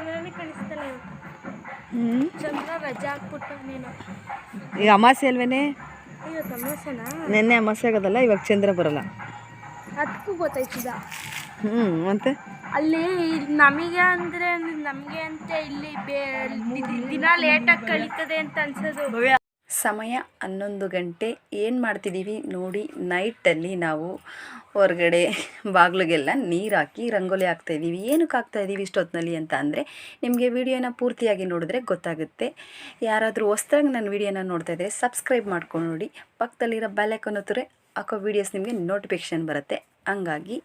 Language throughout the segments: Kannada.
ಚಂದ್ರನೇ ಕಾಣಿಸ್ತಲ್ಲ ಹ್ಞೂ ಚಂದ್ರ ರಜೆ ಹಾಕ್ಬಿಟ್ಟು ನೀನು. ಈಗ ಅಮಾಸೆ ಅಲ್ವೇನೆ? ನೆನ್ನೆ ಅಮಾಸೆ ಆಗೋದಲ್ಲ ಇವಾಗ ಚಂದ್ರ ಬರಲ್ಲ. ಅದಕ್ಕೂ ಗೊತ್ತಾಯ್ತದ ಹ್ಞೂ ಮತ್ತೆ? ಅಲ್ಲಿ ನಮಗೆ ಅಂದ್ರೆ ನಮಗೆ ಅಂತ ಇಲ್ಲಿ ಬೇ ದಿನ ಲೇಟಾಗಿ ಕಳೀತದೆ ಅಂತ ಅನ್ಸೋದು. ಸಮಯ ಹನ್ನೊಂದು ಗಂಟೆ. ಏನು ಮಾಡ್ತಿದ್ದೀವಿ ನೋಡಿ, ನೈಟಲ್ಲಿ ನಾವು ಹೊರಗಡೆ ಬಾಗಿಲಿಗೆಲ್ಲ ನೀರು ಹಾಕಿ ರಂಗೋಲಿ ಹಾಕ್ತಾಯಿದ್ದೀವಿ ಏನಕ್ಕೆ ಹಾಕ್ತಾಯಿದ್ದೀವಿ ಇಷ್ಟೊತ್ತಿನಲ್ಲಿ ಅಂತ ಅಂದರೆ, ನಿಮಗೆ ವಿಡಿಯೋನ ಪೂರ್ತಿಯಾಗಿ ನೋಡಿದ್ರೆ ಗೊತ್ತಾಗುತ್ತೆ. ಯಾರಾದರೂ ಹೊಸ್ದಾಗಿ ನನ್ನ ವಿಡಿಯೋನ ನೋಡ್ತಾ ಇದ್ದರೆ ಸಬ್ಸ್ಕ್ರೈಬ್ ಮಾಡ್ಕೊಂಡು ನೋಡಿ. ಪಕ್ಕದಲ್ಲಿರೋ ಬ್ಯಾಲೆಕನ್ ಒತ್ತರೆ ಹಾಕೋ ವೀಡಿಯೋಸ್ ನಿಮಗೆ ನೋಟಿಫಿಕೇಷನ್ ಬರುತ್ತೆ. ಹಂಗಾಗಿ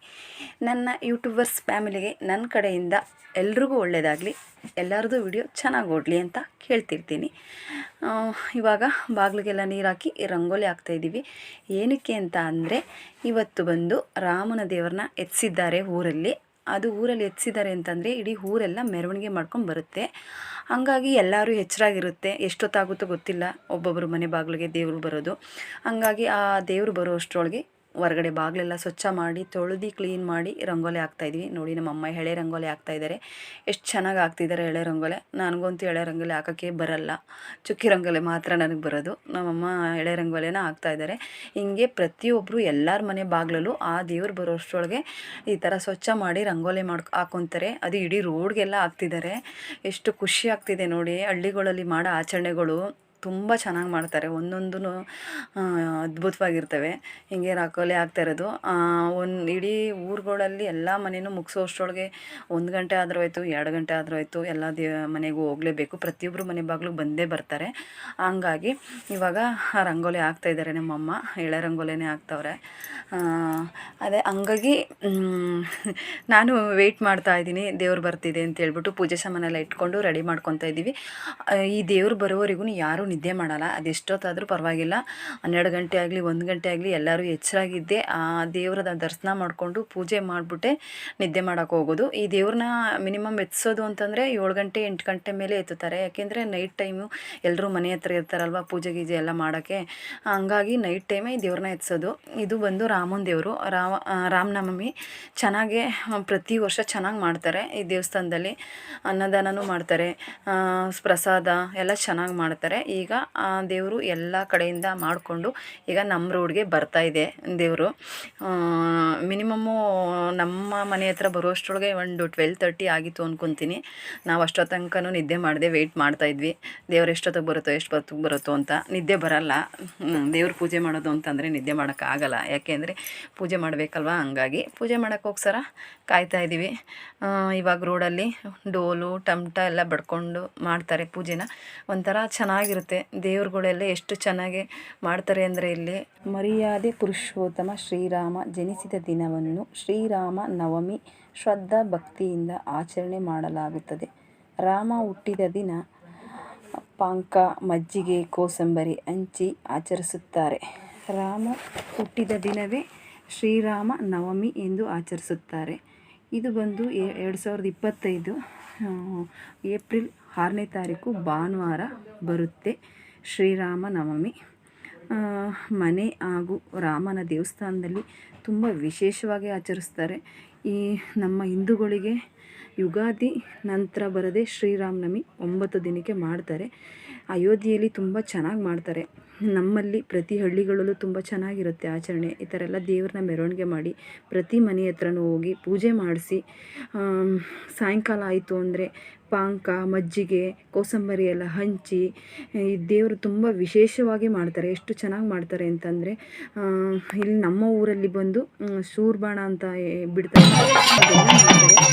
ನನ್ನ ಯೂಟ್ಯೂಬರ್ಸ್ ಫ್ಯಾಮಿಲಿಗೆ ನನ್ನ ಕಡೆಯಿಂದ ಎಲ್ರಿಗೂ ಒಳ್ಳೆಯದಾಗಲಿ ಎಲ್ಲರದ್ದು ವಿಡಿಯೋ ಚೆನ್ನಾಗಿ ಓಡಲಿ ಅಂತ ಕೇಳ್ತಿರ್ತೀನಿ. ಇವಾಗ ಬಾಗಿಲಿಗೆಲ್ಲ ನೀರು ಹಾಕಿ ರಂಗೋಲಿ ಹಾಕ್ತಾಯಿದ್ದೀವಿ ಏನಕ್ಕೆ ಅಂತ ಅಂದರೆ, ಇವತ್ತು ಬಂದು ರಾಮನ ದೇವರನ್ನ ಎತ್ಸಿದ್ದಾರೆ ಊರಲ್ಲಿ. ಅದು ಊರಲ್ಲಿ ಎತ್ಸಿದ್ದಾರೆ ಅಂತಂದರೆ, ಇಡೀ ಊರೆಲ್ಲ ಮೆರವಣಿಗೆ ಮಾಡ್ಕೊಂಡು ಬರುತ್ತೆ. ಹಂಗಾಗಿ ಎಲ್ಲರೂ ಎಚ್ಚರಾಗಿರುತ್ತೆ. ಎಷ್ಟೊತ್ತಾಗುತ್ತೋ ಗೊತ್ತಿಲ್ಲ. ಒಬ್ಬೊಬ್ಬರು ಮನೆ ಬಾಗಿಲಿಗೆ ದೇವರು ಬರೋದು. ಹಂಗಾಗಿ ಆ ದೇವರು ಬರೋ ಅಷ್ಟರೊಳಗೆ ಹೊರಗಡೆ ಬಾಗಿಲೆಲ್ಲ ಸ್ವಚ್ಛ ಮಾಡಿ, ತೊಳೆದು ಕ್ಲೀನ್ ಮಾಡಿ ರಂಗೋಲಿ ಹಾಕ್ತಾಯಿದ್ವಿ ನೋಡಿ ನಮ್ಮ ಅಮ್ಮ ಎಳೆ ರಂಗೋಲಿ ಹಾಕ್ತಾಯಿದ್ದಾರೆ ಎಷ್ಟು ಚೆನ್ನಾಗಿ ಹಾಕ್ತಿದ್ದಾರೆ ಎಳೆ ರಂಗೋಲಿ. ನನಗಂತೂ ಎಳೆ ರಂಗೋಲಿ ಹಾಕೋಕ್ಕೆ ಬರಲ್ಲ. ಚುಕ್ಕಿ ರಂಗೋಲಿ ಮಾತ್ರ ನನಗೆ ಬರೋದು. ನಮ್ಮಮ್ಮ ಎಳೆ ರಂಗೋಲಿನ ಹಾಕ್ತಾಯಿದ್ದಾರೆ ಹಿಂಗೆ ಪ್ರತಿಯೊಬ್ಬರು ಎಲ್ಲರ ಮನೆ ಬಾಗಿಲಲ್ಲೂ ಆ ದೇವ್ರು ಬರೋ ಅಷ್ಟರೊಳಗೆ ಈ ಥರ ಸ್ವಚ್ಛ ಮಾಡಿ ರಂಗೋಲಿ ಮಾಡ್ಕೊ ಹಾಕೊತಾರೆ. ಅದು ಇಡೀ ರೋಡ್ಗೆಲ್ಲ ಹಾಕ್ತಿದ್ದಾರೆ ಎಷ್ಟು ಖುಷಿ ಆಗ್ತಿದೆ ನೋಡಿ. ಹಳ್ಳಿಗಳಲ್ಲಿ ಮಾಡೋ ಆಚರಣೆಗಳು. ತುಂಬ ಚೆನ್ನಾಗಿ ಮಾಡ್ತಾರೆ. ಒಂದೊಂದೂ ಅದ್ಭುತವಾಗಿರ್ತವೆ. ಹಿಂಗೆ ರಂಗೋಲಿ ಹಾಕ್ತಾ ಇರೋದು. ಒಂದು ಇಡೀ ಊರುಗಳಲ್ಲಿ ಎಲ್ಲ ಮನೆಯೂ ಮುಗಿಸೋ ಅಷ್ಟರೊಳಗೆ ಒಂದು ಗಂಟೆ ಆದರೂ ಆಯಿತು, ಎರಡು ಗಂಟೆ ಆದರೂ ಆಯಿತು, ಎಲ್ಲ ದೇ, ಮನೆಗೂ ಹೋಗಲೇಬೇಕು. ಪ್ರತಿಯೊಬ್ಬರು ಮನೆ ಬಾಗಿಲಿಗೆ ಬಂದೇ ಬರ್ತಾರೆ. ಹಂಗಾಗಿ ಇವಾಗ ರಂಗೋಲಿ ಹಾಕ್ತಾ ಇದ್ದಾರೆ ನಮ್ಮಮ್ಮ. ಎಳೆ ರಂಗೋಲಿನೇ ಹಾಕ್ತವ್ರೆ. ಅದೇ ಹಂಗಾಗಿ ನಾನು ವೆಯ್ಟ್ ಮಾಡ್ತಾ ಇದ್ದೀನಿ. ದೇವ್ರು ಬರ್ತಿದೆ ಅಂತ ಹೇಳ್ಬಿಟ್ಟು ಪೂಜೆ ಸಾಮಾನೆಲ್ಲ ಇಟ್ಕೊಂಡು ರೆಡಿ ಮಾಡ್ಕೊತಾ ಇದ್ದೀವಿ ಈ ದೇವ್ರು ಬರೋವರೆಗೂ ಯಾರೂ ನಿದ್ದೆ ಮಾಡಲ್ಲ ಅದೆಷ್ಟೊತ್ತಾದರೂ ಪರವಾಗಿಲ್ಲ. ಹನ್ನೆರಡು ಗಂಟೆ ಆಗಲಿ, ಒಂದು ಗಂಟೆ ಆಗಲಿ ಎಲ್ಲರೂ ಎಚ್ಚರಾಗಿದ್ದೆ. ಆ ದೇವ್ರದ ದರ್ಶನ ಮಾಡಿಕೊಂಡು ಪೂಜೆ ಮಾಡಿಬಿಟ್ಟೆ ನಿದ್ದೆ ಮಾಡೋಕೆ ಹೋಗೋದು. ಈ ದೇವ್ರನ್ನ ಮಿನಿಮಮ್ ಎತ್ಸೋದು ಅಂತಂದರೆ ಏಳು ಗಂಟೆ, ಎಂಟು ಗಂಟೆ ಮೇಲೆ ಎತ್ತುತ್ತಾರೆ. ಯಾಕೆಂದರೆ ನೈಟ್ ಟೈಮು ಎಲ್ಲರೂ ಮನೆ ಹತ್ರ ಇರ್ತಾರಲ್ವ ಪೂಜೆ ಗೀಜೆ ಎಲ್ಲ ಮಾಡೋಕ್ಕೆ. ಹಂಗಾಗಿ ನೈಟ್ ಟೈಮೇ ದೇವ್ರನ್ನ ಎತ್ಸೋದು. ಇದು ಬಂದು ರಾಮನ ದೇವರು. ರಾಮ ರಾಮನವಮಿ ಚೆನ್ನಾಗೆ, ಪ್ರತಿ ವರ್ಷ ಚೆನ್ನಾಗಿ ಮಾಡ್ತಾರೆ ಈ ದೇವಸ್ಥಾನದಲ್ಲಿ. ಅನ್ನದಾನನೂ ಮಾಡ್ತಾರೆ. ಪ್ರಸಾದ ಎಲ್ಲ ಚೆನ್ನಾಗಿ ಮಾಡ್ತಾರೆ. ಈಗ, ಆ, ದೇವರು ಎಲ್ಲ ಕಡೆಯಿಂದ ಮಾಡಿಕೊಂಡು ಈಗ ನಮ್ಮ ರೋಡ್ಗೆ ಬರ್ತಾ ಇದೆ ದೇವರು. ಮಿನಿಮಮ್ಮು ನಮ್ಮ ಮನೆ ಹತ್ರ ಬರೋಷ್ಟರೊಳಗೆ ಒಂದು ಟ್ವೆಲ್ ತರ್ಟಿ ಆಗಿತ್ತು ಅಂದ್ಕೊತೀನಿ ನಾವು ಅಷ್ಟೊತ್ತು ತನಕನೂ ನಿದ್ದೆ ಮಾಡಿದೆ ವೆಯ್ಟ್ ಮಾಡ್ತಾಯಿದ್ವಿ ದೇವ್ರು ಎಷ್ಟೊತ್ತಿಗೆ ಬರುತ್ತೋ, ಎಷ್ಟು ಹೊತ್ತಿಗೆ ಬರುತ್ತೋ ಅಂತ ನಿದ್ದೆ ಬರಲ್ಲ. ದೇವ್ರ ಪೂಜೆ ಮಾಡೋದು ಅಂತಂದರೆ ನಿದ್ದೆ ಮಾಡೋಕ್ಕಾಗಲ್ಲ ಯಾಕೆಂದರೆ ಪೂಜೆ ಮಾಡಬೇಕಲ್ವ ಹಂಗಾಗಿ. ಪೂಜೆ ಮಾಡೋಕ್ಕೋಸ್ಕರ ಕಾಯ್ತಾ ಇದ್ದೀವಿ ಇವಾಗ ರೋಡಲ್ಲಿ ಡೋಲು, ಟಮಟ ಎಲ್ಲ ಬಡ್ಕೊಂಡು ಮಾಡ್ತಾರೆ ಪೂಜೆನ. ಒಂಥರ ಚೆನ್ನಾಗಿರುತ್ತೆ. ದೇವ್ರುಗಳೆಲ್ಲ ಎಷ್ಟು ಚೆನ್ನಾಗಿ ಮಾಡ್ತಾರೆ ಅಂದರೆ ಇಲ್ಲಿ ಮರ್ಯಾದೆ ಪುರುಷೋತ್ತಮ ಶ್ರೀರಾಮ ಜನಿಸಿದ ದಿನವನ್ನು ಶ್ರೀರಾಮ ನವಮಿ ಶ್ರದ್ಧಾ ಭಕ್ತಿಯಿಂದ ಆಚರಣೆ ಮಾಡಲಾಗುತ್ತದೆ. ರಾಮ ಹುಟ್ಟಿದ ದಿನ ಪಾಂಕ, ಮಜ್ಜಿಗೆ, ಕೋಸಂಬರಿ, ಹಂಚಿ ಆಚರಿಸುತ್ತಾರೆ. ರಾಮ ಹುಟ್ಟಿದ ದಿನವೇ ಶ್ರೀರಾಮ ನವಮಿ ಎಂದು ಆಚರಿಸುತ್ತಾರೆ. ಇದು ಬಂದು ಎರಡು ಸಾವಿರದ ಇಪ್ಪತ್ತೈದು ಏಪ್ರಿಲ್ ಆರನೇ ತಾರೀಕು ಭಾನುವಾರ ಬರುತ್ತೆ ಶ್ರೀರಾಮ ನವಮಿ. ಮನೆ ಹಾಗೂ ರಾಮನ ದೇವಸ್ಥಾನದಲ್ಲಿ ತುಂಬ ವಿಶೇಷವಾಗಿ ಆಚರಿಸ್ತಾರೆ. ಈ ನಮ್ಮ ಹಿಂದೂಗಳಿಗೆ ಯುಗಾದಿ ನಂತರ ಬರದೆ ಶ್ರೀರಾಮನವಮಿ ಒಂಬತ್ತು ದಿನಕ್ಕೆ ಮಾಡ್ತಾರೆ. ಅಯೋಧ್ಯೆಯಲ್ಲಿ ತುಂಬ ಚೆನ್ನಾಗಿ ಮಾಡ್ತಾರೆ. ನಮ್ಮಲ್ಲಿ ಪ್ರತಿ ಹಳ್ಳಿಗಳಲ್ಲೂ ತುಂಬ ಚೆನ್ನಾಗಿರುತ್ತೆ ಆಚರಣೆ. ಈ ಥರ ಎಲ್ಲ ದೇವ್ರನ್ನ ಮೆರವಣಿಗೆ ಮಾಡಿ ಪ್ರತಿ ಮನೆ ಹತ್ರನೂ ಹೋಗಿ ಪೂಜೆ ಮಾಡಿಸಿ ಸಾಯಂಕಾಲ ಆಯಿತು ಅಂದರೆ ಪಾಂಕ, ಮಜ್ಜಿಗೆ, ಕೋಸಂಬರಿ ಎಲ್ಲ ಹಂಚಿ, ಈ ದೇವರು ತುಂಬ ವಿಶೇಷವಾಗಿ ಮಾಡ್ತಾರೆ. ಎಷ್ಟು ಚೆನ್ನಾಗಿ ಮಾಡ್ತಾರೆ ಅಂತಂದರೆ ಇಲ್ಲಿ ನಮ್ಮ ಊರಲ್ಲಿ ಬಂದು ಶೂರ್ಬಾಣ ಅಂತ ಬಿಡ್ತಾರೆ.